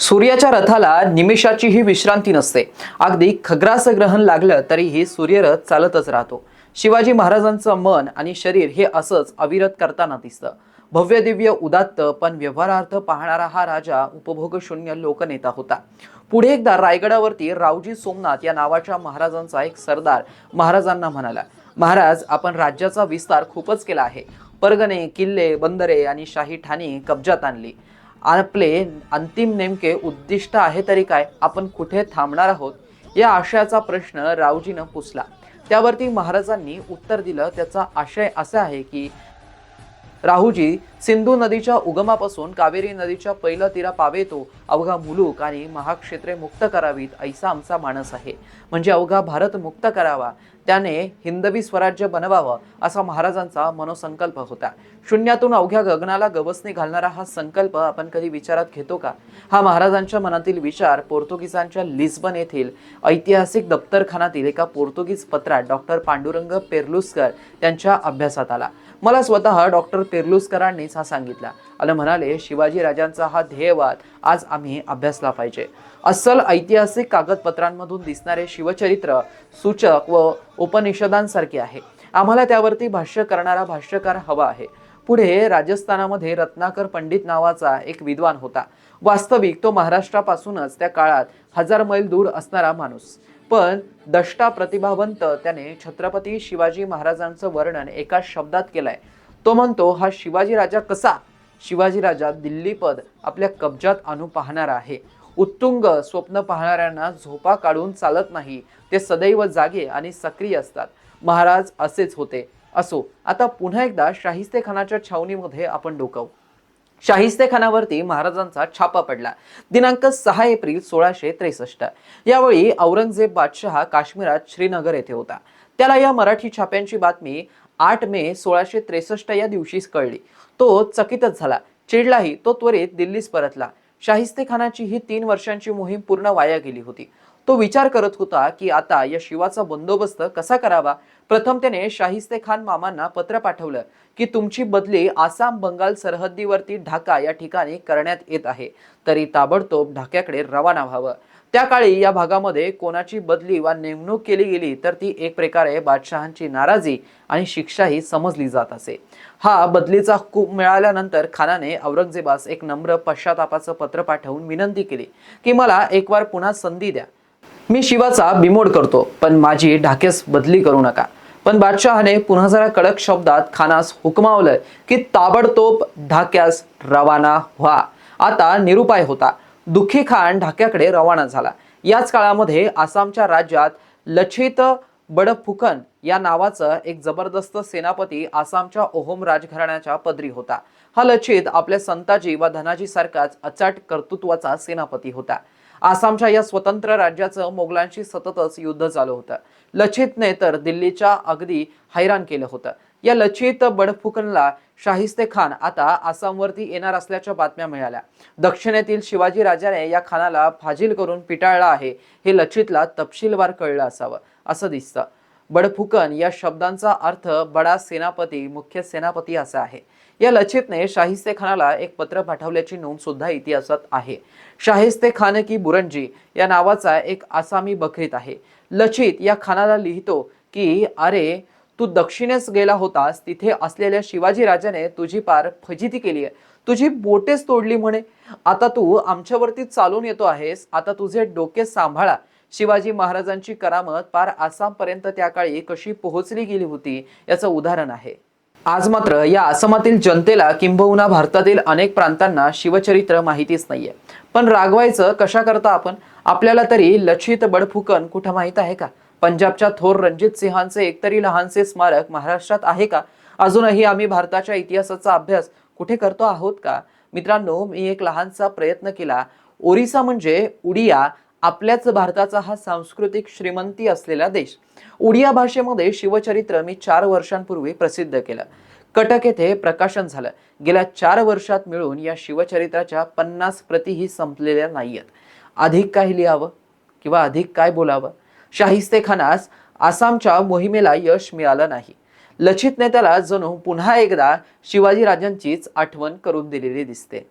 सूर्याच्या रथाला निमिषाचीही विश्रांती नसते. अगदी खग्रास ग्रहण लागलं तरीही सूर्यरथ चालतच राहतो. शिवाजी महाराजांचं मन आणि शरीर हे असंच अविरत करताना दिसतं. भव्य दिव्य उदात्त पण व्यवहारार्थ पाहणारा हा राजा उपभोग शून्य लोकनेता होता. पुढे एकदा रायगडावरती रावजी सोमनाथ या नावाच्या महाराजांचा एक सरदार महाराजांना म्हणाला महाराज आपण राज्याचा विस्तार खूपच केला आहे. परगणे किल्ले बंदरे आणि शाही ठाणी कब्जात आणली. आपले अंतिम नेमके उद्दिष्ट आहे तरी काय? आपण कुठे थांबणार आहोत? या आशयाचा प्रश्न रावजीनं पुसला. त्यावरती महाराजांनी उत्तर दिलं. त्याचा आशय असा आहे की राहुजी सिंधू नदीच्या उगमापासून कावेरी नदीच्या पहिलं तीरा पावेतो. अवघा मुलूक आणि महाक्षेत्रे मुक्त करावीत ऐसा आमचा मानस आहे. म्हणजे अवघा भारत मुक्त करावा. त्याने हिंदवी स्वराज्य बनवावं असा महाराजांचा मनोसंकल्प होता. शून्यातून अवघ्या गगनाला गवसणी घालणारा हा संकल्प आपण कधी विचारात घेतो का? हा महाराजांच्या मनातील विचार पोर्तुगीजांच्या लिस्बन येथील ऐतिहासिक दप्तरखानातील एका पोर्तुगीज पत्रात डॉक्टर पांडुरंग पेरलुस्कर त्यांच्या अभ्यासात आला. मला स्वतः डॉक्टर पेरलुस्करांनीच हा सांगितला. आणि म्हणाले शिवाजी राजांचा हा ध्येयवाद आज आम्ही अभ्यासला पाहिजे. अस्सल ऐतिहासिक कागदपत्रांमधून दिसणारे शिवचरित्र सूचक व उपनिषदांसारखे आहे. आम्हाला त्यावरती भाष्य करणारा भाष्यकार हवा आहे. पुढे राजस्थानामध्ये रत्नाकर पंडित नावाचा एक विद्वान होता. वास्तविक तो महाराष्ट्रापासूनच त्या काळात हजार मैल दूर असणारा माणूस. पण दष्टा प्रतिभावंत त्याने छत्रपती शिवाजी महाराजांचं वर्णन एका शब्दात केलंय. तो म्हणतो हा शिवाजी राजा कसा? शिवाजी राजा दिल्लीपद आपल्या कब्जात आणू पाहणारा आहे. उत्तुंग स्वप्न पाहणाऱ्यांना झोपा काढून चालत नाही. ते सदैव जागे आणि सक्रिय असतात. महाराज असेच होते. असो आता पुन्हा एकदा शाहिस्ते खानाच्या छावणीमध्ये आपण डोकावू. शाहिस्ते खानावरती महाराजांचा छापा पडला. दिनांक सहा एप्रिल सोळाशे त्रेसष्ट. यावेळी औरंगजेब बादशहा काश्मीरात श्रीनगर येथे होता. त्याला या मराठी छाप्यांची बातमी आठ मे सोळाशे त्रेसष्ट या दिवशीच कळली. तो चकितच झाला. चिडलाही तो त्वरित दिल्लीस परतला. शाहिस्ते खानाची ही तीन वर्षांची मोहीम पूर्ण वाया गेली होती. तो विचार करत होता की आता या शिवाचा बंदोबस्त कसा करावा? प्रथम त्याने शाहिस्ते खान मामांना पत्र पाठवलं की तुमची बदली आसाम बंगाल सरहद्दीवरती ढाका या ठिकाणी करण्यात येत आहे. तरी ताबडतोब ढाक्याकडे रवाना व्हावं. त्या काळी या भागामध्ये कोणाची बदली वा नेमणूक केली गेली तर ती एक प्रकारे बादशहांची नाराजी आणि शिक्षाही समजली जात असे. हा बदलीचा हुकूम मिळाल्यानंतर खानाने औरंगजेबास एक नम्र पश्चातापाचं पत्र पाठवून विनंती केली की मला एक वार पुन्हा संधी द्या. मी शिवाचा बिमोड करतो पण माझी ढाकेस बदली करू नका. पण बादशहाने पुन्हा जरा कडक शब्दात खानास हुकमावलं की ताबडतोब ढाक्यास रवाना व्हा. आता निरुपाय होता. दुःखी खान ढाक्याकडे रवाना झाला. याच काळामध्ये आसामच्या राज्यात लचित बडफुकन या नावाचं एक जबरदस्त सेनापती आसामच्या ओहोम राजघराण्याच्या पदरी होता. हा लचित आपल्या संताजी व धनाजी सारखाच अचाट कर्तृत्वाचा सेनापती होता. आसामच्या या स्वतंत्र राज्याचं मोगलांशी सततच युद्ध चालू होतं. लचितने तर दिल्लीच्या अगदी हैराण केलं होतं. या लचित बडफुकनला शाहिस्ते खान आता आसामवरती येणार असल्याच्या बातम्या मिळाल्या. दक्षिणेतील शिवाजी राजाने या खानाला फाजील करून पिटाळला आहे. हे लचितला तपशीलवार कळलं असावं असं दिसतं. बडफुकन या शब्दांचा अर्थ बडा सेनापती मुख्य सेनापती असा आहे. या लचितने शाहिस्ते खानाला एक पत्र पाठवल्याची नोंद सुद्धा इतिहासात आहे. शाहिस्ते खान की बुरंजी या नावाचा एक आसामी बकरीत आहे. लचित या खानाला लिहितो की अरे तू दक्षिणेस गेला होतास तिथे असलेल्या शिवाजी राजाने तुझी पार फजिती केली आहे. तुझी बोटेच तोडली म्हणे. आता तू आमच्यावरती चालून येतो आहेस आता तुझे डोके सांभाळा. शिवाजी महाराजांची करामत पार आसामपर्यंत त्या काळी कशी पोहोचली गेली होती याचं उदाहरण आहे. आज मात्र या आसामातील जनतेला किंबहुना भारतातील अनेक प्रांतांना शिवचरित्र माहितीच नाहीये. पण रागवायचं कशा करता आपण? आपल्याला तरी लचित बडफुकन कुठं माहीत आहे का? पंजाबच्या थोर रणजित सिंहांचे एकतरी लहानसे स्मारक महाराष्ट्रात आहे का? अजूनही आम्ही भारताच्या इतिहासाचा अभ्यास कुठे करतो आहोत का? मित्रांनो मी एक लहानसा प्रयत्न केला. ओरिसा म्हणजे उडिया आपल्याच भारताचा हा सांस्कृतिक श्रीमंती असलेला देश. उडिया भाषेमध्ये शिवचरित्र मी चार वर्षांपूर्वी प्रसिद्ध केलं. कटक येथे प्रकाशन झालं. गेल्या चार वर्षात मिळून या शिवचरित्राच्या पन्नास प्रतीही संपलेल्या नाहीयेत. अधिक काय लिहावं? किंवा अधिक काय बोलावं? शाहिस्ते खानास आसामच्या मोहिमेला यश मिळालं नाही. लचित नेत्याला जणू पुन्हा एकदा शिवाजी राजांचीच आठवण करून दिलेली दिसते.